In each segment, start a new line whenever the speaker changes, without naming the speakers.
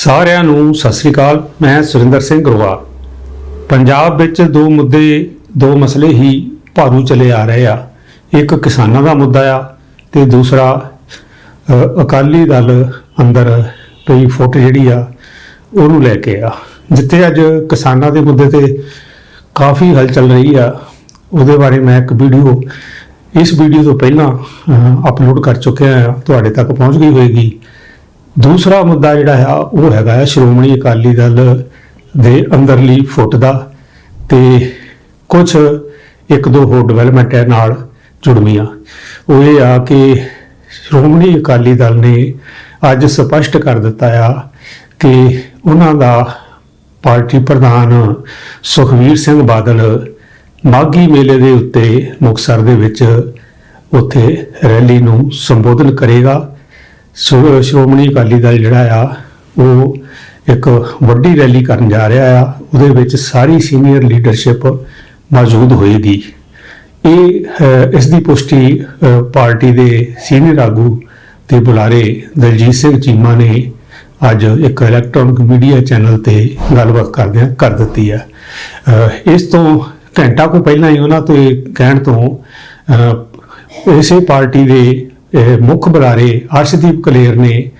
ਸਾਰਿਆਂ ਨੂੰ ਸਤਿ ਸ੍ਰੀ ਅਕਾਲ। ਮੈਂ ਸੁਰਿੰਦਰ ਸਿੰਘ ਗਰਵਾਲ। ਪੰਜਾਬ ਵਿੱਚ ਦੋ ਮੁੱਦੇ, ਦੋ ਮਸਲੇ ਹੀ ਭਾਰੂ ਚਲੇ ਆ ਰਹੇ ਆ। ਇੱਕ ਕਿਸਾਨਾਂ ਦਾ ਮੁੱਦਾ ਆ ਤੇ ਦੂਸਰਾ ਅਕਾਲੀ ਦਲ ਅੰਦਰ ਪਈ ਫੁੱਟ ਜਿਹੜੀ ਆ, ਉਹਨੂੰ ਲੈ ਕੇ ਆ। ਜਿੱਥੇ ਅੱਜ ਕਿਸਾਨਾਂ ਦੇ ਮੁੱਦੇ ਤੇ ਕਾਫੀ ਹਲਚਲ ਰਹੀ ਆ, ਉਹਦੇ ਬਾਰੇ ਮੈਂ ਇੱਕ ਵੀਡੀਓ, ਇਸ ਵੀਡੀਓ ਤੋਂ ਪਹਿਲਾਂ ਅਪਲੋਡ ਕਰ ਚੁੱਕਿਆ ਆ। ਤੁਹਾਡੇ ਤੱਕ ਪਹੁੰਚ ਗਈ ਹੋਏਗੀ। ਦੂਸਰਾ ਮੁੱਦਾ ਜਿਹੜਾ ਆ ਉਹ ਹੈਗਾ ਆ ਸ਼੍ਰੋਮਣੀ ਅਕਾਲੀ ਦਲ ਦੇ ਅੰਦਰਲੀ ਫੁੱਟ ਦਾ ਤੇ ਕੁਝ ਇੱਕ ਦੋ ਹੋਰ ਡਿਵੈਲਪਮੈਂਟ ਹੈ ਨਾਲ ਜੁੜਵੀਆਂ। ਉਹ ਇਹ ਆ ਕਿ ਸ਼੍ਰੋਮਣੀ ਅਕਾਲੀ ਦਲ ਨੇ ਅੱਜ ਸਪਸ਼ਟ ਕਰ ਦਿੱਤਾ ਆ ਕਿ ਉਹਨਾਂ ਦਾ ਪਾਰਟੀ ਪ੍ਰਧਾਨ ਸੁਖਵੀਰ ਸਿੰਘ ਬਾਦਲ ਮਾਗੀ ਮੇਲੇ ਦੇ ਉੱਤੇ ਮੁਕਤਸਰ ਦੇ ਵਿੱਚ ਉੱਥੇ ਰੈਲੀ ਨੂੰ ਸੰਬੋਧਨ ਕਰੇਗਾ। ਸ਼੍ਰੋਮਣੀ ਅਕਾਲੀ ਦਲ ਜਿਹੜਾ ਆ, ਉਹ ਇੱਕ ਵੱਡੀ ਰੈਲੀ ਕਰਨ ਜਾ ਰਿਹਾ ਆ। ਉਹਦੇ ਵਿੱਚ ਸਾਰੀ ਸੀਨੀਅਰ ਲੀਡਰਸ਼ਿਪ ਮੌਜੂਦ ਹੋਏਗੀ। ਇਹ ਇਸ ਦੀ ਪੁਸ਼ਟੀ ਪਾਰਟੀ ਦੇ ਸੀਨੀਅਰ ਆਗੂ ਤੇ ਬੁਲਾਰੇ ਦਲਜੀਤ ਸਿੰਘ ਚੀਮਾ ਨੇ ਅੱਜ ਇੱਕ ਇਲੈਕਟ੍ਰੋਨਿਕ ਮੀਡੀਆ ਚੈਨਲ ਤੇ ਗੱਲਬਾਤ ਕਰਦਿਆਂ ਕਰ ਦਿੱਤੀ ਹੈ ਇਸ ਤੋਂ ਘੰਟਾ ਕੁ ਪਹਿਲਾਂ ਹੀ ਉਹਨਾਂ ਤੋਂ ਕਹਿਣ ਤੋਂ ਇਸੇ ਪਾਰਟੀ ਦੇ ਮੁੱਖ ਬੁਲਾਰੇ ਅਰਸ਼ਦੀਪ ਕਲੇਰ ਨੇ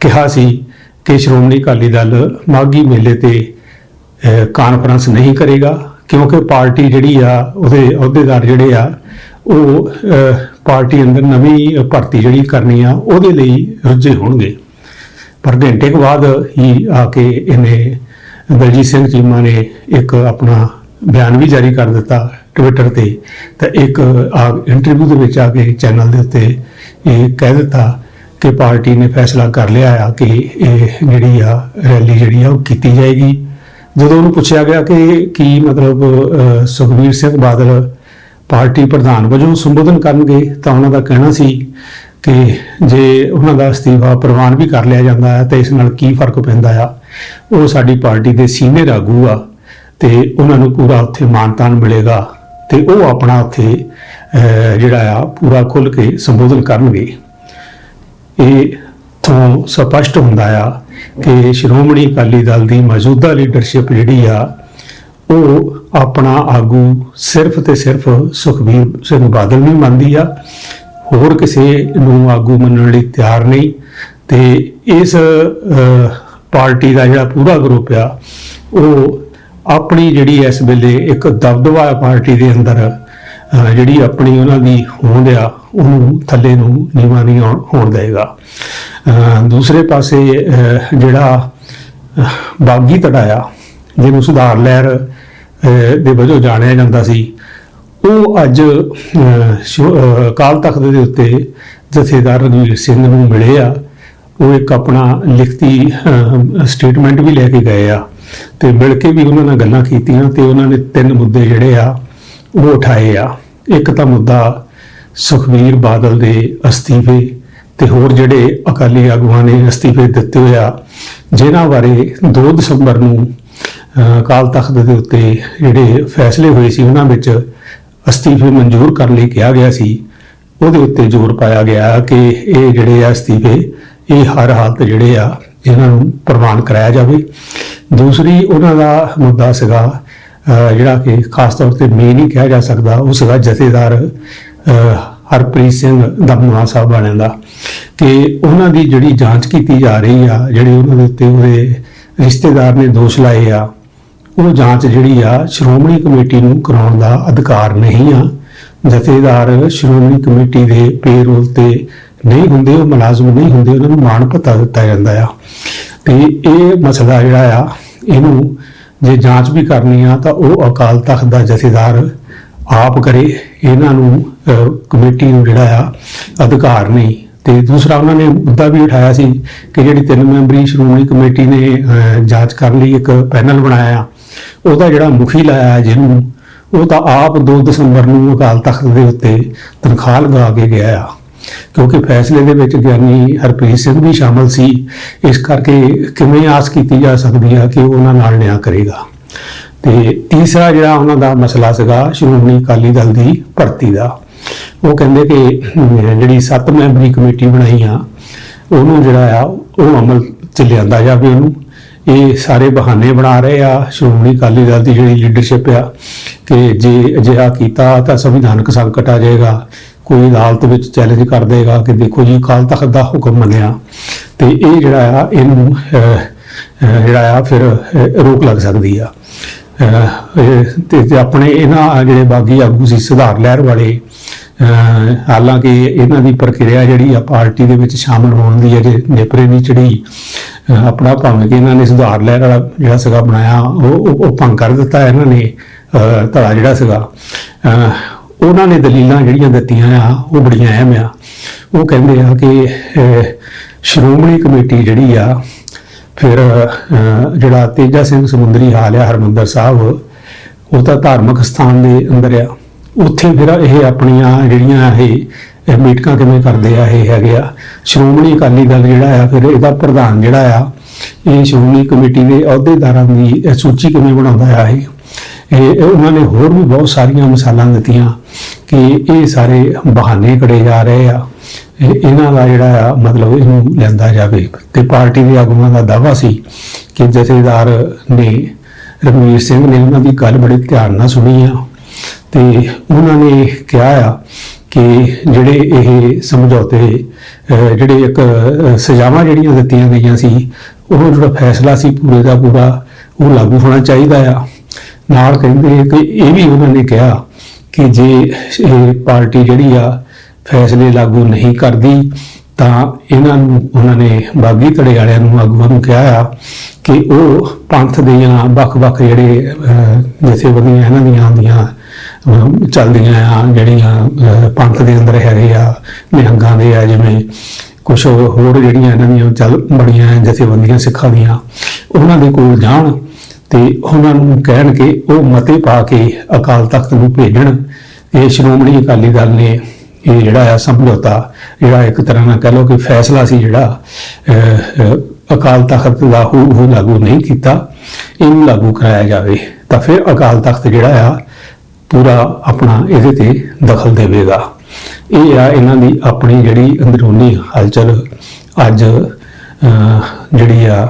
ਕਿਹਾ ਸੀ ਕਿ ਸ਼੍ਰੋਮਣੀ ਅਕਾਲੀ ਦਲ ਮਾਗੀ ਮੇਲੇ ਤੇ ਕਾਨਫਰੰਸ ਨਹੀਂ ਕਰੇਗਾ, ਕਿਉਂਕਿ ਪਾਰਟੀ ਜਿਹੜੀ ਆ, ਉਹਦੇ ਅਹੁਦੇਦਾਰ ਜਿਹੜੇ ਆ, ਉਹ ਪਾਰਟੀ ਅੰਦਰ ਨਵੀਂ ਭਰਤੀ ਜਿਹੜੀ ਕਰਨੀ ਆ, ਉਹਦੇ ਲਈ ਰੁੱਝੇ ਹੋਣਗੇ। ਪਰ ਘੰਟੇ ਕੁ ਬਾਅਦ ਹੀ ਆ ਕੇ ਇਹਨੇ ਦਲਜੀਤ ਸਿੰਘ ਚੀਮਾ ਨੇ ਇੱਕ ਆਪਣਾ ਬਿਆਨ ਵੀ ਜਾਰੀ ਕਰ ਦਿੱਤਾ ਟਵਿੱਟਰ ਤੇ, ਤਾਂ ਇੱਕ ਇੰਟਰਵਿਊ ਦੇ ਵਿੱਚ ਆ ਕੇ ਚੈਨਲ ਦੇ ਉੱਤੇ ਇਹ ਕਹਿ ਦਿੱਤਾ ਕਿ ਪਾਰਟੀ ਨੇ ਫੈਸਲਾ ਕਰ ਲਿਆ ਆ ਕਿ ਇਹ ਜਿਹੜੀ ਆ ਰੈਲੀ ਜਿਹੜੀ ਆ ਉਹ ਕੀਤੀ ਜਾਏਗੀ। ਜਦੋਂ ਉਹਨੂੰ ਪੁੱਛਿਆ ਗਿਆ ਕਿ ਕੀ ਮਤਲਬ ਅਹ, ਸੁਖਬੀਰ ਸਿੰਘ ਬਾਦਲ ਪਾਰਟੀ ਪ੍ਰਧਾਨ ਵਜੋਂ ਸੰਬੋਧਨ ਕਰਨਗੇ ਤਾਂ ਉਹਨਾਂ ਦਾ ਕਹਿਣਾ ਸੀ ਕਿ ਜੇ ਉਹਨਾਂ ਦਾ ਅਸਤੀਫਾ ਪ੍ਰਵਾਨ ਵੀ ਕਰ ਲਿਆ ਜਾਂਦਾ ਹੈ ਤਾਂ ਇਸ ਨਾਲ ਕੀ ਫ਼ਰਕ ਪੈਂਦਾ ਆ? ਉਹ ਸਾਡੀ ਪਾਰਟੀ ਦੇ ਸੀਨੀਅਰ ਆਗੂ ਆ ਤੇ ਉਹਨਾਂ ਨੂੰ ਪੂਰਾ ਉੱਥੇ ਮਾਨਤਾਨ ਮਿਲੇਗਾ ਤੇ ਉਹ ਆਪਣਾ ਉੱਥੇ ਜਿਹੜਾ ਆ, ਪੂਰਾ ਖੁੱਲ ਕੇ ਸੰਬੋਧਨ ਕਰਨਗੇ। ਇਹ ਤੋਂ ਸਪਸ਼ਟ ਹੁੰਦਾ ਆ ਕਿ ਸ਼੍ਰੋਮਣੀ ਅਕਾਲੀ ਦਲ ਦੀ ਮੌਜੂਦਾ ਲੀਡਰਸ਼ਿਪ ਜਿਹੜੀ ਆ, ਉਹ ਆਪਣਾ ਆਗੂ ਸਿਰਫ ਤੇ ਸਿਰਫ ਸੁਖਬੀਰ ਸਿੰਘ ਬਾਦਲ ਨੂੰ ਮੰਨਦੀ ਆ। ਹੋਰ ਕਿਸੇ ਨੂੰ ਆਗੂ ਮੰਨਣ ਲਈ ਤਿਆਰ ਨਹੀਂ ਤੇ ਇਸ ਪਾਰਟੀ ਦਾ ਜਿਹੜਾ ਪੂਰਾ ਗਰੁੱਪ ਆ, ਉਹ ਆਪਣੀ ਜਿਹੜੀ ਇਸ ਵੇਲੇ ਇੱਕ ਦਬਦਬਾ ਪਾਰਟੀ ਦੇ ਅੰਦਰ ਜਿਹੜੀ ਆਪਣੀ ਉਹਨਾਂ ਦੀ ਹੋਂਦ ਆ ਉਹਨੂੰ ਥੱਲੇ ਨੂੰ ਨੀਵਾਂ ਨਹੀਂ ਆਉਣ- ਹੋਣ ਦੇਗਾ ਦੂਸਰੇ ਪਾਸੇ ਜਿਹੜਾ ਬਾਗੀ ਧੜਾ ਆ ਜਿਹਨੂੰ ਸੁਧਾਰ ਲਹਿਰ ਦੇ ਵਜੋਂ ਜਾਣਿਆ ਜਾਂਦਾ ਸੀ ਉਹ ਅੱਜ ਅਹ, ਅਕਾਲ ਤਖਤ ਦੇ ਉੱਤੇ ਜਥੇਦਾਰ ਰਣਵੀਰ ਸਿੰਘ ਨੂੰ ਮਿਲੇ ਆ। ਉਹ ਇੱਕ ਆਪਣਾ ਲਿਖਤੀ ਸਟੇਟਮੈਂਟ ਵੀ ਲੈ ਕੇ ਗਏ ਆ। ਤੇ ਮਿਲ ਕੇ ਵੀ ਉਹਨਾਂ ਨਾਲ ਗੱਲਾਂ ਕੀਤੀਆਂ ਤੇ ਉਹਨਾਂ ਨੇ ਤਿੰਨ ਮੁੱਦੇ ਜਿਹੜੇ ਆ ਉਹ ਉਠਾਏ ਆ। ਇੱਕ ਤਾਂ ਮੁੱਦਾ ਸੁਖਬੀਰ ਬਾਦਲ ਦੇ ਅਸਤੀਫੇ ਤੇ ਹੋਰ ਜਿਹੜੇ ਅਕਾਲੀ ਆਗੂਆਂ ਨੇ ਅਸਤੀਫੇ ਦਿੱਤੇ ਹੋਏ ਆ ਜਿਨ੍ਹਾਂ ਬਾਰੇ 2 ਦਸੰਬਰ ਨੂੰ ਅਹ, ਅਕਾਲ ਤਖਤ ਦੇ ਉੱਤੇ ਜਿਹੜੇ ਫੈਸਲੇ ਹੋਏ ਸੀ ਉਹਨਾਂ ਵਿੱਚ ਅਸਤੀਫੇ ਮਨਜ਼ੂਰ ਕਰਨ ਲਈ ਕਿਹਾ ਗਿਆ ਸੀ। ਉਹਦੇ ਉੱਤੇ ਜ਼ੋਰ ਪਾਇਆ ਗਿਆ ਕਿ ਇਹ ਜਿਹੜੇ ਆ ਅਸਤੀਫੇ ਇਹ ਹਰ ਹਾਲਤ ਜਿਹੜੇ ਆ ਇਹਨਾਂ ਨੂੰ ਪ੍ਰਵਾਨ ਕਰਾਇਆ ਜਾਵੇ। ਦੂਸਰੀ ਉਹਨਾਂ ਦਾ ਮੁੱਦਾ ਸੀਗਾ ਜਿਹੜਾ ਕਿ ਖਾਸ ਤੌਰ ਤੇ ਮੇਨ ਹੀ ਕਿਹਾ ਜਾ ਸਕਦਾ ਉਹ ਸੀਗਾ ਜਥੇਦਾਰ ਹਰਪ੍ਰੀਤ ਸਿੰਘ ਦਮਨਾ ਸਾਹਿਬ ਵਾਲਿਆਂ ਦਾ। ਕਿ ਉਹਨਾਂ ਦੀ ਜਿਹੜੀ ਜਾਂਚ ਕੀਤੀ ਜਾ ਰਹੀ ਆ, ਜਿਹੜੇ ਉਹਨਾਂ ਦੇ ਉੱਤੇ ਉਹਦੇ ਰਿਸ਼ਤੇਦਾਰ ਨੇ ਦੋਸ਼ ਲਾਏ ਆ, ਉਹ ਜਾਂਚ ਜਿਹੜੀ ਆ ਸ਼੍ਰੋਮਣੀ ਕਮੇਟੀ ਨੂੰ ਕਰਾਉਣ ਦਾ ਅਧਿਕਾਰ ਨਹੀਂ ਆ। ਜਥੇਦਾਰ ਸ਼੍ਰੋਮਣੀ ਕਮੇਟੀ ਦੇ ਪੇਰੋਲ ਤੇ ਨਹੀਂ ਹੁੰਦੇ, ਉਹ ਮੁਲਾਜ਼ਮ ਨਹੀਂ ਹੁੰਦੇ, ਉਹਨਾਂ ਨੂੰ ਮਾਣ ਭੱਤਾ ਦਿੱਤਾ ਜਾਂਦਾ ਆ। ਤੇ ਇਹ ਮਸਲਾ ਜਿਹੜਾ ਆ, ਇਹਨੂੰ ਜੇ ਜਾਂਚ ਵੀ ਕਰਨੀ ਆ ਤਾਂ ਉਹ ਅਕਾਲ ਤਖਤ ਦਾ ਜਥੇਦਾਰ ਆਪ ਕਰੇ। ਇਹਨਾਂ ਨੂੰ ਕਮੇਟੀ ਨੂੰ ਜਿਹੜਾ ਆ, ਅਧਿਕਾਰ ਨਹੀਂ। ਤੇ ਦੂਸਰਾ ਉਹਨਾਂ ਨੇ ਮੁੱਦਾ ਵੀ ਉਠਾਇਆ ਸੀ ਕਿ ਜਿਹੜੀ ਤਿੰਨ ਮੈਂਬਰੀ ਸ਼੍ਰੋਮਣੀ ਕਮੇਟੀ ਨੇ ਜਾਂਚ ਕਰਨ ਲਈ, ਇੱਕ ਪੈਨਲ ਬਣਾਇਆ। ਉਹਦਾ ਜਿਹੜਾ ਮੁਖੀ ਲਾਇਆ ਜਿਹਨੂੰ, ਉਹ ਤਾਂ ਆਪ 2 ਦਸੰਬਰ ਨੂੰ ਅਕਾਲ ਤਖਤ ਦੇ ਉੱਤੇ ਤਨਖਾਹ ਲਗਾ ਕੇ ਗਿਆ ਆ। ਕਿਉਂਕਿ ਫੈਸਲੇ ਦੇ ਵਿੱਚ ਗਿਆਨੀ ਹਰਪ੍ਰੀਤ ਸਿੰਘ ਵੀ ਸ਼ਾਮਲ ਸੀ। ਇਸ ਕਰਕੇ ਕਿਵੇਂ ਆਸ ਕੀਤੀ ਜਾ ਸਕਦੀ ਆ ਕਿ ਉਹਨਾਂ ਨਾਲ ਨਿਆਂ ਕਰੇਗਾ। ਤੇ ਤੀਸਰਾ ਜਿਹੜਾ ਉਹਨਾਂ ਦਾ ਮਸਲਾ ਸੀਗਾ, ਸ਼੍ਰੋਮਣੀ ਅਕਾਲੀ ਦਲ ਦੀ ਭਰਤੀ ਦਾ। ਉਹ ਕਹਿੰਦੇ ਕਿ ਜਿਹੜੀ 7 ਮੈਂਬਰੀ ਕਮੇਟੀ ਬਣਾਈ ਆ, ਉਹਨੂੰ ਜਿਹੜਾ ਆ, ਉਹ ਅਮਲ ਚ ਲਿਆਂਦਾ ਜਾਵੇ ਉਹਨੂੰ ਇਹ ਸਾਰੇ ਬਹਾਨੇ ਬਣਾ ਰਹੇ ਆ, ਸ਼੍ਰੋਮਣੀ ਅਕਾਲੀ ਦਲ ਦੀ ਜਿਹੜੀ ਲੀਡਰਸ਼ਿਪ ਆ, ਕਿ ਜੇ ਅਜਿਹਾ ਕੀਤਾ ਤਾਂ ਸੰਵਿਧਾਨਕ ਸੰਕਟ ਆ ਜਾਏਗਾ। ਕੋਈ ਅਦਾਲਤ ਵਿੱਚ ਚੈਲੰਜ ਕਰ ਦੇਗਾ ਕਿ ਦੇਖੋ ਜੀ ਅਕਾਲ ਤਖਤ ਦਾ ਹੁਕਮ ਮੰਨਿਆ ਤੇ ਇਹ ਜਿਹੜਾ ਆ ਇਹਨੂੰ ਜਿਹੜਾ ਆ ਫਿਰ ਰੋਕ ਲੱਗ ਸਕਦੀ ਆ। ਅਹ, ਤੇ ਆਪਣੇ ਇਹਨਾਂ ਜਿਹੜੇ ਬਾਗੀ ਆਗੂ ਸੀ ਸੁਧਾਰ ਲਹਿਰ ਵਾਲੇ ਹਾਲਾਂਕਿ ਇਹਨਾਂ ਦੀ ਪ੍ਰਕਿਰਿਆ ਜਿਹੜੀ ਆ ਪਾਰਟੀ ਦੇ ਵਿੱਚ ਸ਼ਾਮਲ ਹੋਣ ਦੀ ਅਜੇ ਨੇਪਰੇ ਨਹੀਂ ਚੜੀ ਆਪਣਾ ਭਾਵੇਂ ਕਿ ਇਹਨਾਂ ਨੇ ਸੁਧਾਰ ਲਹਿਰ ਵਾਲਾ ਜਿਹੜਾ ਸੀਗਾ ਬਣਾਇਆ ਉਹ ਉਹ- ਭੰਗ ਕਰ ਦਿੱਤਾ ਇਹਨਾਂ ਨੇ ਧੜਾ ਜਿਹੜਾ ਸੀਗਾ। ਉਹਨਾਂ ਨੇ ਦਲੀਲਾਂ ਜਿਹੜੀਆਂ ਦਿੱਤੀਆਂ ਆ, ਉਹ ਬੜੀਆਂ ਅਹਿਮ ਆ। ਉਹ ਕਹਿੰਦੇ ਆ ਕਿ ਸ਼੍ਰੋਮਣੀ ਕਮੇਟੀ ਜਿਹੜੀ ਆ, ਫਿਰ ਜਿਹੜਾ ਤੇਜਾ ਸਿੰਘ ਸਮੁੰਦਰੀ ਹਾਲ ਆ, ਹਰਮੰਦਰ ਸਾਹਿਬ, ਉਹ ਤਾਂ ਧਾਰਮਿਕ ਸਥਾਨ ਦੇ ਅੰਦਰ ਆ। ਉੱਥੇ ਫਿਰ ਇਹ ਆਪਣੀਆਂ ਜਿਹੜੀਆਂ ਇਹ ਇਹ ਮੀਟਿੰਗਾਂ ਕਿਵੇਂ ਕਰਦੇ ਆ, ਇਹ ਹੈਗੇ ਆ। ਸ਼੍ਰੋਮਣੀ ਅਕਾਲੀ ਦਲ ਜਿਹੜਾ ਆ, ਫਿਰ ਇਹਦਾ ਪ੍ਰਧਾਨ ਜਿਹੜਾ ਆ, ਇਹ ਸ਼੍ਰੋਮਣੀ ਕਮੇਟੀ ਦੇ ਅਹੁਦੇਦਾਰਾਂ ਦੀ ਸੂਚੀ ਕਿਵੇਂ ਬਣਾਉਂਦਾ ਆ ਇਹ ਇਹ ਉਹਨਾਂ ਨੇ ਹੋਰ ਵੀ ਬਹੁਤ ਸਾਰੀਆਂ ਮਿਸਾਲਾਂ ਦਿੱਤੀਆਂ। ਕਿ ਇਹ ਸਾਰੇ ਬਹਾਨੇ ਕੜੇ ਜਾ ਰਹੇ ਆ। ਇਹ- ਇਹਨਾਂ ਦਾ ਜਿਹੜਾ ਆ, ਮਤਲਬ ਇਹਨੂੰ ਲੈਂਦਾ ਜਾਵੇ। ਤੇ ਪਾਰਟੀ ਦੇ ਆਗੂਆਂ ਦਾ ਦਾਵਾ ਸੀ ਕਿ ਜਥੇਦਾਰ ਨੇ ਰਘਵੀਰ ਸਿੰਘ ਨੇ ਉਹਨਾਂ ਦੀ ਗੱਲ ਬੜੇ ਧਿਆਨ ਨਾਲ ਸੁਣੀ ਆ। ਤੇ ਉਹਨਾਂ ਨੇ ਕਿਹਾ ਆ ਕਿ ਜਿਹੜੇ ਇਹ ਸਮਝੌਤੇ ਜਿਹੜੇ ਇੱਕ ਸਜ਼ਾਵਾਂ ਜਿਹੜੀਆਂ ਦਿੱਤੀਆਂ ਗਈਆਂ ਸੀ, ਉਹ ਜਿਹੜਾ ਫੈਸਲਾ ਸੀ ਪੂਰੇ ਦਾ ਪੂਰਾ, ਉਹ ਲਾਗੂ ਹੋਣਾ ਚਾਹੀਦਾ ਆ। ਨਾਲ ਕਹਿੰਦੇ ਕਿ ਇਹ ਵੀ ਉਹਨਾਂ ਨੇ ਕਿਹਾ ਕਿ ਜੇ ਇਹ ਪਾਰਟੀ ਜਿਹੜੀ ਆ ਫੈਸਲੇ ਲਾਗੂ ਨਹੀਂ ਕਰਦੀ, ਤਾਂ ਇਹਨਾਂ ਨੂੰ, ਉਹਨਾਂ ਨੇ ਬਾਗੀ ਧੜੇ ਵਾਲਿਆਂ ਨੂੰ ਆਗੂਆਂ ਨੂੰ ਕਿਹਾ ਆ ਕਿ ਉਹ ਪੰਥ ਦੀਆਂ ਵੱਖ-ਵੱਖ ਜਿਹੜੇ ਜਥੇਬੰਦੀਆਂ ਇਹਨਾਂ ਦੀਆਂ ਆਉਂਦੀਆਂ ਚੱਲਦੀਆਂ ਆ, ਜਿਹੜੀਆਂ ਪੰਥ ਦੇ ਅੰਦਰ ਹੈਗੇ ਆ, ਨਿਹੰਗਾਂ ਦੇ ਆ, ਜਿਵੇਂ ਕੁਝ ਹੋਰ ਜਿਹੜੀਆਂ ਇਹਨਾਂ ਦੀਆਂ ਚੱਲ ਬੜੀਆਂ ਜਥੇਬੰਦੀਆਂ ਸਿੱਖਾਂ ਦੀਆਂ, ਉਹਨਾਂ ਦੇ ਕੋਲ ਜਾਣ ਤੇ ਉਹਨਾਂ ਨੂੰ ਕਹਿਣ ਕਿ ਉਹ ਮਤੇ ਪਾ ਕੇ ਅਕਾਲ ਤਖਤ ਨੂੰ ਭੇਜਣ। ਇਹ ਸ਼੍ਰੋਮਣੀ ਅਕਾਲੀ ਦਲ ਨੇ ਇਹ ਜਿਹੜਾ ਆ ਸਮਝੌਤਾ, ਜਿਹੜਾ ਇੱਕ ਤਰ੍ਹਾਂ ਨਾਲ ਕਹ ਲਓ ਕਿ ਫੈਸਲਾ ਸੀ ਜਿਹੜਾ ਅਕਾਲ ਤਖਤ ਦਾ ਹੂ ਹੂ ਲਾਗੂ ਨਹੀਂ ਕੀਤਾ, ਇਹਨੂੰ ਲਾਗੂ ਕਰਾਇਆ ਜਾਵੇ, ਤਾਂ ਫਿਰ ਅਕਾਲ ਤਖਤ ਜਿਹੜਾ ਆ ਪੂਰਾ ਆਪਣਾ ਇਹਦੇ ਤੇ ਦਖਲ ਦੇਵੇਗਾ। ਇਹ ਆ ਇਹਨਾਂ ਦੀ ਆਪਣੀ ਜਿਹੜੀ ਅੰਦਰੂਨੀ ਹਲਚਲ ਅੱਜ ਜਿਹੜੀ ਆ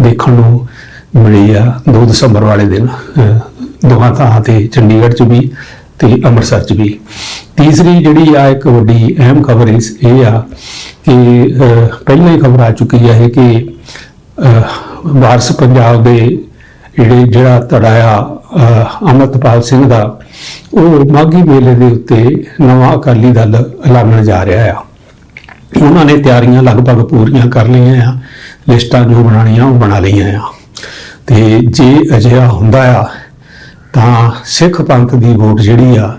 ਦੇਖਣ ਨੂੰ ਮਿਲੀ ਆ 2 ਦਸੰਬਰ ਵਾਲੇ ਦਿਨ ਦੋਹਾਂ ਥਾਂ ਤੇ ਚੰਡੀਗੜ੍ਹ 'ਚ ਵੀ ਤੇ ਅੰਮ੍ਰਿਤਸਰ 'ਚ ਵੀ। ਤੀਸਰੀ ਜਿਹੜੀ ਆ ਇੱਕ ਵੱਡੀ ਅਹਿਮ ਖਬਰ ਇਸ, ਇਹ ਆ ਕਿ ਪਹਿਲਾਂ ਹੀ ਖਬਰ ਆ ਚੁੱਕੀ ਹੈ ਕਿ ਵਾਰਸ ਪੰਜਾਬ ਦੇ ਜਿਹੜੇ ਜਿਹੜਾ ਤੜਾਇਆ ਅਮਰਤਪਾਲ ਸਿੰਘ ਦਾ, ਉਹ ਮਾਗੀ ਮੇਲੇ ਦੇ ਉੱਤੇ ਨਵਾਂ ਅਕਾਲੀ ਦਲ ਐਲਾਨਣ ਜਾ ਰਿਹਾ ਆ। ਉਹਨਾਂ ਨੇ ਤਿਆਰੀਆਂ ਲਗਭਗ ਪੂਰੀਆਂ ਕਰ ਲਈਆਂ ਆ, ਲਿਸਟਾਂ ਜੋ ਬਣਾਉਣੀਆਂ ਉਹ ਬਣਾ ਲਈਆਂ ਆ। ਤੇ ਜੇ ਅਜਿਹਾ ਹੁੰਦਾ ਆ, ਤਾਂ ਸਿੱਖ ਪੰਥ ਦੀ ਵੋਟ ਜਿਹੜੀ ਆ,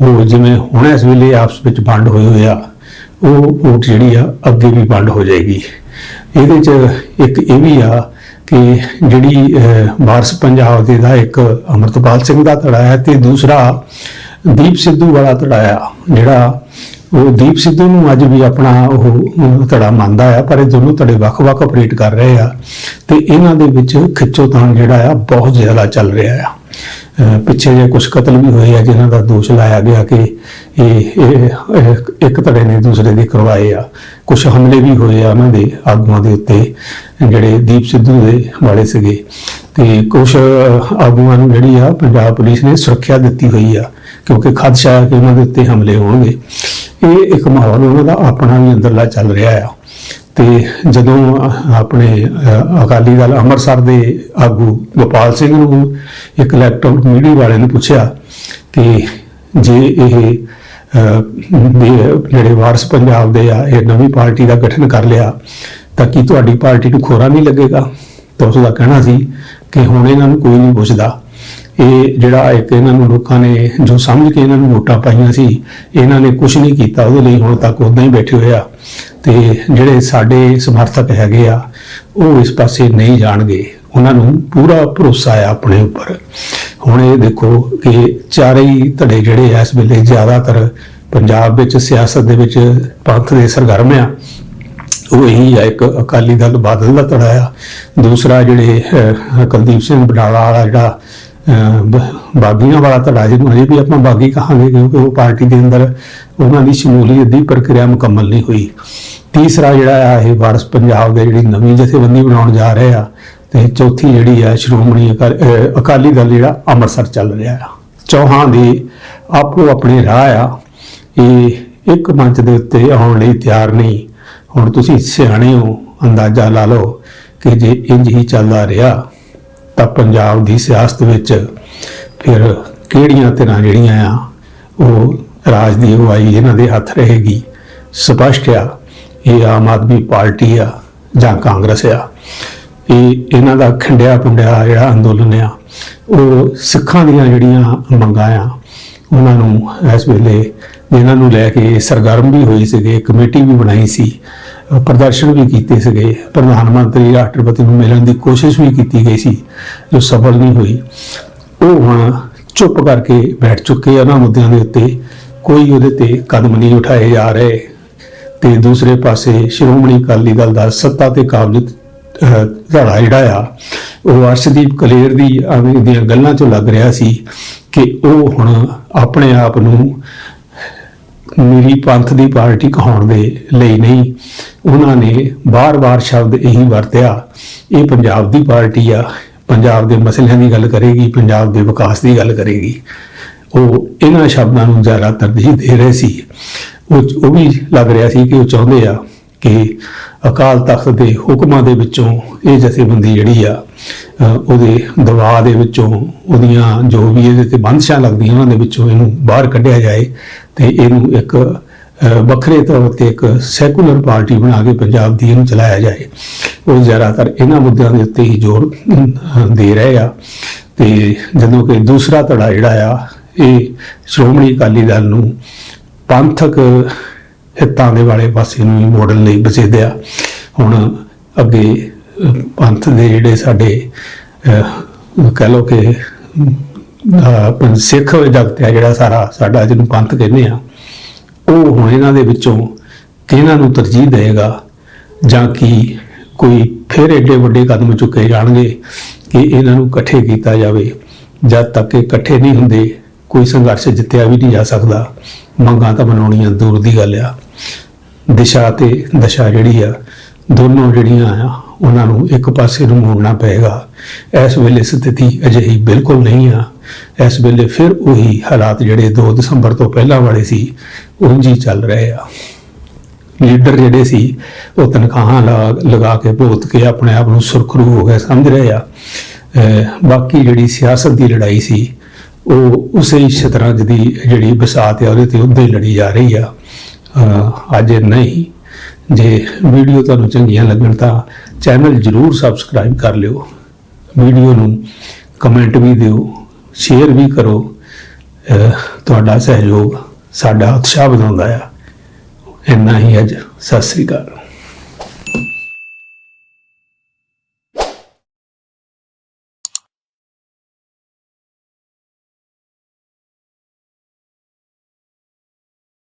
ਉਹ ਜਿਵੇਂ ਹੁਣ ਇਸ ਵੇਲੇ ਆਪਸ ਵਿੱਚ ਵੰਡ ਹੋਏ ਹੋਏ ਆ, ਉਹ ਵੋਟ ਜਿਹੜੀ ਆ ਅੱਗੇ ਵੀ ਵੰਡ ਹੋ ਜਾਏਗੀ। ਇਹਦੇ ਚ ਇੱਕ ਇਹ ਵੀ ਆ ਕਿ ਜਿਹੜੀ ਵਾਰਸ ਪੰਜਾਬ ਦੇ ਦਾ ਇੱਕ ਅਮਰਤਪਾਲ ਸਿੰਘ ਦਾ ਧੜਾ ਹੈ ਤੇ ਦੂਸਰਾ ਦੀਪ ਸਿੱਧੂ ਵਾਲਾ ਧੜਾ ਆ, ਜਿਹੜਾ ਉਹ ਦੀਪ ਸਿੱਧੂ ਨੂੰ ਅੱਜ ਵੀ ਆਪਣਾ ਉਹ ਧੜਾ ਮੰਨਦਾ ਆ, ਪਰ ਇਹ ਦੋਨੋਂ ਧੜੇ ਵੱਖ-ਵੱਖ ਆਪਰੇਟ ਕਰ ਰਹੇ ਆ। ਤੇ ਇਹਨਾਂ ਦੇ ਵਿੱਚ ਖਿੱਚੋਤਾਣ ਜਿਹੜਾ ਆ, ਬਹੁਤ ਜ਼ਿਆਦਾ ਚੱਲ ਰਿਹਾ ਆ। ਪਿੱਛੇ ਜੇ ਕੁਝ ਕਤਲ ਵੀ ਹੋਏ ਆ, ਜਿਨ੍ਹਾਂ ਦਾ ਦੋਸ਼ ਲਾਇਆ ਗਿਆ ਕਿ ਇਹ ਇਹ ਇੱਕ ਧੜੇ ਨੇ ਦੂਸਰੇ ਦੇ ਕਰਵਾਏ ਆ। ਕੁਝ ਹਮਲੇ ਵੀ ਹੋਏ ਆ ਉਹਨਾਂ ਦੇ ਆਗੂਆਂ ਦੇ ਉੱਤੇ, ਜਿਹੜੇ ਦੀਪ ਸਿੱਧੂ ਦੇ ਵਾਲੇ ਸੀਗੇ। ਤੇ ਕੁਝ ਆਗੂਆਂ ਨੂੰ ਜਿਹੜੀ ਆ, ਪੰਜਾਬ ਪੁਲਿਸ ਨੇ ਸੁਰੱਖਿਆ ਦਿੱਤੀ ਹੋਈ ਆ, ਕਿਉਂਕਿ ਖਦਸ਼ਾ ਹੈ ਕਿ ਉਹਨਾਂ ਦੇ ਉੱਤੇ ਹਮਲੇ ਹੋਣਗੇ। ਇਹ ਇੱਕ ਮਾਹੌਲ ਉਹਨਾਂ ਦਾ ਆਪਣਾ ਵੀ ਅੰਦਰਲਾ ਚੱਲ ਰਿਹਾ ਆ। ਤੇ ਜਦੋਂ ਆਪਣੇ ਅਕਾਲੀ ਦਲ ਅੰਮ੍ਰਿਤਸਰ ਦੇ ਆਗੂ ਗੋਪਾਲ ਸਿੰਘ ਨੂੰ ਇੱਕ ਇਲੈਕਟ੍ਰੋਨਿਕ ਮੀਡੀਆ ਵਾਲੇ ਨੇ ਪੁੱਛਿਆ ਕਿ ਜੇ ਇਹ ਜਿਹੜੇ ਵਾਰਸ ਪੰਜਾਬ ਦੇ ਆ, ਇਹ ਨਵੀਂ ਪਾਰਟੀ ਦਾ ਗਠਨ ਕਰ ਲਿਆ, ਤਾਂ ਕੀ ਤੁਹਾਡੀ ਪਾਰਟੀ ਨੂੰ ਖੋਰਾ ਨਹੀਂ ਲੱਗੇਗਾ? ਤਾਂ ਉਸ ਦਾ ਕਹਿਣਾ ਸੀ ਕਿ ਹੁਣ ਇਹਨਾਂ ਨੂੰ ਕੋਈ ਨਹੀਂ ਪੁੱਛਦਾ। ਇਹ ਜਿਹੜਾ ਇੱਕ ਇਹਨਾਂ ਨੂੰ ਲੋਕਾਂ ਨੇ ਜੋ ਸਮਝ ਕੇ ਇਹਨਾਂ ਨੂੰ ਵੋਟਾਂ ਪਾਈਆਂ ਸੀ, ਇਹਨਾਂ ਨੇ ਕੁਝ ਨਹੀਂ ਕੀਤਾ, ਉਹਦੇ ਲਈ ਹੁਣ ਤੱਕ ਉਦਾਂ ਹੀ ਬੈਠੇ ਹੋਏ ਆ। ਤੇ ਜਿਹੜੇ ਸਾਡੇ ਸਮਰਥਕ ਹੈਗੇ ਆ, ਉਹ ਇਸ ਪਾਸੇ ਨਹੀਂ ਜਾਣਗੇ। ਉਹਨਾਂ ਨੂੰ ਪੂਰਾ ਭਰੋਸਾ ਹੈ ਆਪਣੇ ਉੱਪਰ। ਹੁਣ ਇਹ ਦੇਖੋ ਕਿ ਚਾਰੇ ਹੀ ਧੜੇ ਜਿਹੜੇ ਇਸ ਵੇਲੇ ਜ਼ਿਆਦਾਤਰ ਪੰਜਾਬ ਵਿੱਚ, ਸਿਆਸਤ ਦੇ ਵਿੱਚ ਪੰਥ ਦੇ ਸਰਗਰਮ ਆ। ਉਹ ਇਹੀ ਆ, ਇੱਕ ਅਕਾਲੀ ਦਲ ਬਾਦਲ ਦਾ ਧੜਾ ਆ। ਦੂਸਰਾ ਜਿਹੜੇ ਕੁਲਦੀਪ ਸਿੰਘ ਬਡਾਲਾ ਵਾਲਾ ਜਿਹੜਾ ਬਾਗੀਆਂ ਵਾਲਾ ਧੜਾ ਜਿਹਨੂੰ ਹਜੇ ਵੀ ਆਪਾਂ ਬਾਗੀ ਕਹਾਂਗੇ ਕਿਉਂਕਿ ਉਹ ਪਾਰਟੀ ਦੇ ਅੰਦਰ ਉਹਨਾਂ ਦੀ ਸ਼ਮੂਲੀਅਤ ਦੀ ਪ੍ਰਕਿਰਿਆ ਮੁਕੰਮਲ ਨਹੀਂ ਹੋਈ। ਤੀਸਰਾ ਜਿਹੜਾ ਆ, ਇਹ ਵਾਰਸ ਪੰਜਾਬ ਦੇ ਜਿਹੜੀ ਨਵੀਂ ਜਥੇਬੰਦੀ ਬਣਾਉਣ ਜਾ ਰਹੇ ਆ ਤੇ ਚੌਥੀ ਜਿਹੜੀ ਆ, ਸ਼੍ਰੋਮਣੀ ਅਕਾ- ਅਕਾਲੀ ਦਲ ਜਿਹੜਾ ਅੰਮ੍ਰਿਤਸਰ ਚੱਲ ਰਿਹਾ ਆ। ਚੌਹਾਂ ਦੀ ਆਪੋ ਆਪਣੇ ਰਾਹ ਆ ਇਹ ਇੱਕ ਮੰਚ ਦੇ ਉੱਤੇ ਆਉਣ ਲਈ ਤਿਆਰ ਨਹੀਂ। ਹੁਣ ਤੁਸੀਂ ਸਿਆਣੇ ਹੋ, ਅੰਦਾਜ਼ਾ ਲਾ ਲਓ ਕਿ ਜੇ ਇੰਜ ਹੀ ਚੱਲਦਾ ਰਿਹਾ ਤਾਂ ਪੰਜਾਬ ਦੀ ਸਿਆਸਤ ਵਿੱਚ ਫਿਰ ਕਿਹੜੀਆਂ ਧਿਰਾਂ ਜਿਹੜੀਆਂ ਆ, ਉਹ ਰਾਜ ਦੀ ਅਗਵਾਈ ਇਹਨਾਂ ਦੇ ਹੱਥ ਰਹੇਗੀ। ਸਪਸ਼ਟ ਆ, ਇਹ ਆਮ ਆਦਮੀ ਪਾਰਟੀ ਆ ਜਾਂ ਕਾਂਗਰਸ ਆ। ਇਹ ਇਹਨਾਂ ਦਾ ਖੰਡਿਆ ਪੁੰਡਿਆ ਜਿਹੜਾ ਅੰਦੋਲਨ ਆ, ਉਹ ਸਿੱਖਾਂ ਦੀਆਂ ਜਿਹੜੀਆਂ ਮੰਗਾਂ ਆ, ਉਹਨਾਂ ਨੂੰ ਇਸ ਵੇਲੇ ਇਹਨਾਂ ਨੂੰ ਲੈ ਕੇ ਸਰਗਰਮ ਵੀ ਹੋਈ ਸੀਗੇ, ਕਮੇਟੀ ਵੀ ਬਣਾਈ ਸੀ ਪ੍ਰਦਰਸ਼ਨ ਵੀ ਕੀਤੇ ਸੀਗੇ। ਪ੍ਰਧਾਨ ਮੰਤਰੀ, ਰਾਸ਼ਟਰਪਤੀ ਨੂੰ ਮਿਲਣ ਦੀ ਕੋਸ਼ਿਸ਼ ਵੀ ਕੀਤੀ ਗਈ ਸੀ, ਜੋ ਸਫਲ ਨਹੀਂ ਹੋਈ। ਉਹ ਹੁਣ ਚੁੱਪ ਕਰਕੇ ਬੈਠ ਚੁੱਕੇ ਉਹਨਾਂ ਮੁੱਦਿਆਂ ਦੇ ਉੱਤੇ ਕੋਈ ਉਹਦੇ ਤੇ ਕਦਮ ਨਹੀਂ ਉਠਾਏ ਜਾ ਰਹੇ। ਤੇ ਦੂਸਰੇ ਪਾਸੇ ਸ਼੍ਰੋਮਣੀ ਅਕਾਲੀ ਦਲ ਦਾ ਸੱਤਾ ਤੇ ਕਾਬਜ ਧੜਾ ਜਿਹੜਾ ਆ, ਉਹ ਅਰਸ਼ਦੀਪ ਕਲੇਰ ਦੀ ਆਵੇਂ ਦੀਆਂ ਗੱਲਾਂ ਚੋਂ ਲੱਗ ਰਿਹਾ ਸੀ ਕਿ ਉਹ ਹੁਣ ਆਪਣੇ ਆਪ ਨੂੰ ਮੇਰੀ ਪੰਥ ਦੀ ਪਾਰਟੀ ਕਹਾਉਣ ਦੇ ਲਈ ਨਹੀਂ, ਉਹਨਾਂ ਨੇ ਬਾਰ-ਬਾਰ ਸ਼ਬਦ ਇਹੀ ਵਰਤਿਆ, ਇਹ ਪੰਜਾਬ ਦੀ ਪਾਰਟੀ ਆ, ਪੰਜਾਬ ਦੇ ਮਸਲਿਆਂ ਦੀ ਗੱਲ ਕਰੇਗੀ, ਪੰਜਾਬ ਦੇ ਵਿਕਾਸ ਦੀ ਗੱਲ ਕਰੇਗੀ। ਉਹ ਇਹਨਾਂ ਸ਼ਬਦਾਂ ਨੂੰ ਜ਼ਿਆਦਾ ਤਰਜੀਹ ਦੇ ਰਹੇ ਸੀ। ਉਹ ਉਹ ਵੀ ਲੱਗ ਰਿਹਾ ਸੀ ਕਿ ਉਹ ਚਾਹੁੰਦੇ ਆ ਕਿ ਅਕਾਲ ਤਖਤ ਦੇ ਹੁਕਮਾਂ ਦੇ ਵਿੱਚੋਂ ਇਹ ਜਥੇਬੰਦੀ ਜਿਹੜੀ ਆ ਉਹਦੇ ਦਬਾਅ ਦੇ ਵਿੱਚੋਂ ਉਹਦੀਆਂ ਜੋ ਵੀ ਇਹਦੇ ਤੇ ਬੰਦਸ਼ਾਂ ਲੱਗਦੀਆਂ, ਉਹਨਾਂ ਦੇ ਵਿੱਚੋਂ ਇਹਨੂੰ ਬਾਹਰ ਕੱਢਿਆ ਜਾਏ। ਤੇ ਇਹਨੂੰ ਇੱਕ ਵੱਖਰੇ ਤੌਰ ਤੇ ਇੱਕ ਸੈਕੂਲਰ ਪਾਰਟੀ ਬਣਾ ਕੇ ਪੰਜਾਬ ਦੀ ਇਹਨੂੰ ਚਲਾਇਆ ਜਾਏ। ਉਹ ਜ਼ਿਆਦਾਤਰ ਇਹਨਾਂ ਮੁੱਦਿਆਂ ਦੇ ਉੱਤੇ ਹੀ ਜ਼ੋਰ ਦੇ ਰਹੇ ਆ। ਤੇ ਜਦੋਂ ਕਿ ਦੂਸਰਾ ਧੜਾ ਜਿਹੜਾ ਆ ਇਹ ਸ਼੍ਰੋਮਣੀ ਅਕਾਲੀ ਦਲ ਨੂੰ ਪੰਥਕ ਹਿੱਤਾਂ ਦੇ ਵਾਲੇ ਪਾਸੇ ਨੂੰ ਹੀ ਮੋੜਨ ਲਈ ਬਚੇਦਿਆ ਹੁਣ ਅੱਗੇ ਪੰਥ ਦੇ ਜਿਹੜੇ ਸਾਡੇ ਅਹ, ਕਹਿ ਲਓ ਕਿ ਸਿੱਖ ਜਗਤ ਆ ਜਿਹੜਾ ਸਾਰਾ, ਸਾਡਾ ਜਿਹਨੂੰ ਪੰਥ ਕਹਿੰਦੇ ਆ, ਉਹ ਹੁਣ ਇਹਨਾਂ ਦੇ ਵਿੱਚੋਂ ਕਿਹਨਾਂ ਨੂੰ ਤਰਜੀਹ ਦੇਗਾ ਜਾਂ ਕਿ ਕੋਈ ਫਿਰ ਐਡੇ ਵੱਡੇ ਕਦਮ ਚੁੱਕੇ ਜਾਣਗੇ ਕਿ ਇਹਨਾਂ ਨੂੰ ਇਕੱਠੇ ਕੀਤਾ ਜਾਵੇ? ਜਦ ਤੱਕ ਇਹ ਇਕੱਠੇ ਨਹੀਂ ਹੁੰਦੇ, ਕੋਈ ਸੰਘਰਸ਼ ਜਿੱਤਿਆ ਵੀ ਨਹੀਂ ਜਾ ਸਕਦਾ। ਮੰਗਾਂ ਤਾਂ ਬਣਾਉਣੀਆਂ ਦੂਰ ਦੀ ਗੱਲ ਆ। ਦਿਸ਼ਾ ਤੇ ਦਸ਼ਾ ਜਿਹੜੀ ਆ, ਦੋਨੋਂ ਜਿਹੜੀਆਂ ਆ, ਉਹਨਾਂ ਨੂੰ ਇੱਕ ਪਾਸੇ ਨੂੰ ਮੋੜਨਾ ਪਏਗਾ। ਇਸ ਵੇਲੇ ਸਥਿਤੀ ਅਜਿਹੀ ਬਿਲਕੁਲ ਨਹੀਂ ਆ। ਇਸ ਵੇਲੇ ਫਿਰ ਉਹੀ ਹਾਲਾਤ ਜਿਹੜੇ 2 ਦਸੰਬਰ ਤੋਂ ਪਹਿਲਾਂ ਵਾਲੇ ਸੀ, ਉਂਝ ਹੀ ਚੱਲ ਰਹੇ ਆ। ਲੀਡਰ ਜਿਹੜੇ ਸੀ, ਉਹ ਤਨਖਾਹਾਂ ਲਾ- ਲਗਾ ਕੇ ਭੋਤ ਕੇ ਆਪਣੇ ਆਪ ਨੂੰ ਸੁਰਖਰੂ ਹੋ ਗਏ ਸਮਝ ਰਹੇ ਆ। ਬਾਕੀ ਜਿਹੜੀ ਸਿਆਸਤ ਦੀ ਲੜਾਈ ਸੀ, ਉਹ ਉਸੇ ਹੀ ਸ਼ਤਰੰਜ ਦੀ ਜਿਹੜੀ ਬਸਾਤ ਹੈ ਉਹਦੇ ਤੇ ਉੱਦਾਂ ਹੀ ਲੜੀ ਜਾ ਰਹੀ ਆ। ਅੱਜ ਨਹੀਂ। ਜੇ ਵੀਡੀਓ ਤੁਹਾਨੂੰ ਚੰਗੀਆਂ ਲੱਗਣ ਤਾਂ ਚੈਨਲ ਜਰੂਰ ਸਬਸਕ੍ਰਾਈਬ ਕਰ ਲਿਓ। ਵੀਡੀਓ ਨੂੰ ਕਮੈਂਟ ਵੀ ਦਿਓ। ਸ਼ੇਅਰ ਵੀ ਕਰੋ ਤੁਹਾਡਾ ਸਹਿਯੋਗ ਸਾਡਾ ਉਤਸ਼ਾਹ ਵਧਾਉਂਦਾ ਆ। ਇੰਨਾ ਹੀ ਅੱਜ, ਸਤਿ ਸ੍ਰੀ ਅਕਾਲ।